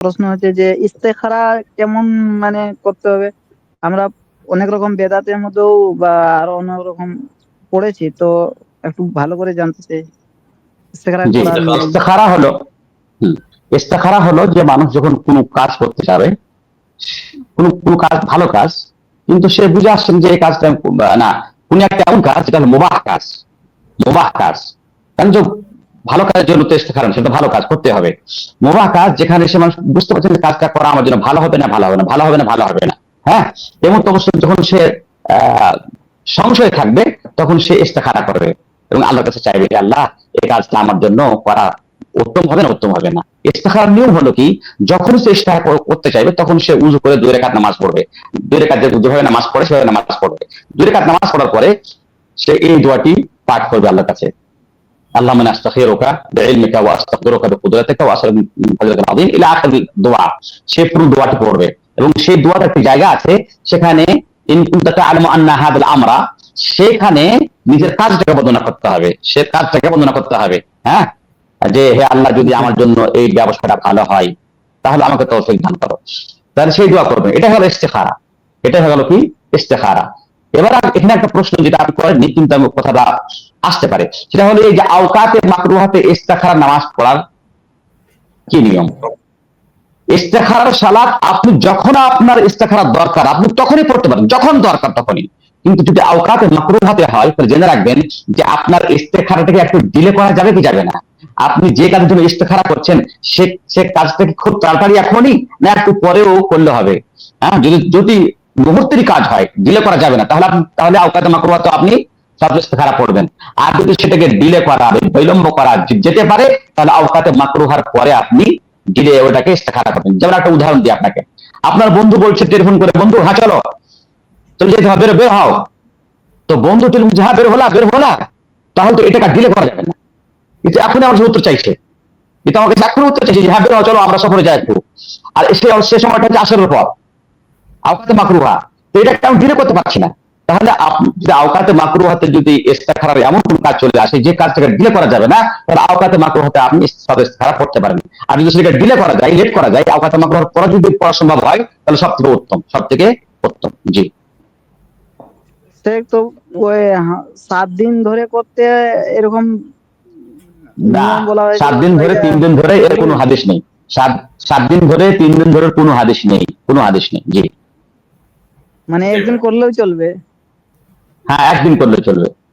প্রশ্ন হচ্ছে যে ইস্তেখারা কেমন মানে করতে হবে? আমরা অনেক রকম বেদাতের মধ্যেও বা আরও অনেক রকম পড়েছি তো একটু ভালো করে জানতে চাই। ইস্তেখারা হলো ইস্তেখারা হলো যে মানুষ যখন কোনো কাজ করতে যাবে কোন কোন কাজ ভালো কাজ কিন্তু সে বুঝে আসছেন যে এই কাজটা না কোন একটা এমন কাজ যেটা মোবাহ কাজ মোবাহ কাজ। কারণ ভালো কাজের জন্য তো না, সেটা ভালো কাজ করতে হবে। মোবাহ কাজ যেখানে সে মানুষ বুঝতে পারছেন কাজটা করা আমার জন্য ভালো হবে না ভালো হবে না ভালো হবে না ভালো হবে না। হ্যাঁ? এমন অবশ্যই যখন সে সংশয় থাকবে তখন সে ইস্তেখারা করবে এবং আল্লাহর কাছে চাইবে আল্লাহ এই কাজটা আমার জন্য করা উত্তম হবে না উত্তম হবে না। ইস্তেখার নিয়ম হলো কি যখন সে ইস্তেখা কর- করতে চাইবে তখন সে উজু করে দুই রেখাত নামাজ পড়বে। দুই রেখাত যেভাবে নামাজ পড়ে সেভাবে নামাজ পড়বে। দুই রেখাত নামাজ পড়ার পরে সে এই দোয়াটি পাঠ করবে আল্লাহর কাছে। আস্তাখিরুকা বিইলমিকা ওয়া আস্তাগফিরুকা বিকুদরাতিকা ওয়া আসআলু মিন ফাজলিকা আযীম ইলা আখির দোয়া সে পুরো দোয়াটি পড়বে। এবং সেই দোয়ার একটি জায়গা আছে, সেখানে আমরা সেখানে নিজের কাজটাকে বর্ণনা করতে হবে। সে কাজটাকে বর্ণনা করতে হবে। হ্যাঁ? যে, হে আল্লাহ, যদি আমার জন্য এই ব্যবসাটা ভালো হয়, তাহলে আমাকে তৌফিক দান করো। তাহলে সেই দোয়া করবে এটা হলো ইস্তেখারা। এটা হলো কি? ইস্তেখারা। এবার এখানে একটা প্রশ্ন যেটা আপনি করেননি, কিন্তু আমি কথাটা আসতে পারে। সেটা হলো এই যে আওকাতে মাকরুহাতে ইস্তেখারা নামাজ পড়ার কি নিয়ম? ইস্তেখারার সালাত, আপনি যখন আপনার ইস্তেখারার দরকার, আপনি তখনই পড়তে পারেন, যখন দরকার তখনই। কিন্তু যদি আওকাতে মাকরুহাতে হয়, তাহলে জেনে রাখবেন যে আপনার ইস্তেখারাটাকে একটু ডিলে করা যাবে কি যাবে না? আপনি যে কাজের জন্য ইস্তেখারা করছেন, সে সে কাজটাকে খুব তাড়াতাড়ি এখনই না, একটু পরেও করলে হবে। হ্যাঁ যদি যদি মুহূর্তেরই কাজ হয় ডিলে করা যাবে না। তাহলে তাহলে আওকাতে মাকরুহা তো আপনি সব ইস্তেখারা পড়বেন আর যদি সেটাকে ডিলে করা বিলম্ব করা যেতে পারে তাহলে আওকাতে মাকরুহার পরে আপনি ডিলে ওটাকে ইস্তেখারা করবেন। যেমন একটা উদাহরণ দিই আপনাকে। আপনার বন্ধু বলছে টেলিফোন করে বন্ধু হ্যাঁ চলো। চলে যেতে হবে বের হও। তো বন্ধু বলছে, হ্যাঁ বের হলা বের হলা। তাহলে তো এটাকে ডিলে করা যাবে না। কিন্তু এখন আমার উত্তর চাইছে। কিন্তু আমাকে এখন উত্তর চাইছে যে হ্যাঁ বের হও চলো আমরা সফরে যাই একটু। আর সে সময়টা হচ্ছে আসরের পর। আওকাতে মাকরুহা। তো এটাকে আমি ডিলে করতে পারছি না? তাহলে আপনি যদি আওকাতে মাকরুহাতে যদি ইস্তেখারার এমন কোন কাজ চলে আসে যে কাজটাকে ডিলে করা যাবে না তাহলে আওকাতে মাকরুহাতে আপনি ইস্তেখারা করতে পারেন। আর যদি সেটাকে ডিলে করা যায় লেট করা যায় আওকাতে মাকরুহার পরে যদি পড়া সম্ভব হয় তাহলে সব থেকে উত্তম সব থেকে উত্তম। জি। তো ওই সাত দিন ধরে করতে এরকম সাত দিন ধরে তিন দিন ধরে এর কোনো হাদিস নেই। সাত সাত দিন ধরে তিন দিন ধরে কোনো হাদিস নেই কোনো হাদিস নেই। জি। মানে একদিন করলেও চলবে। হ্যাঁ একদিন করলে চলবে।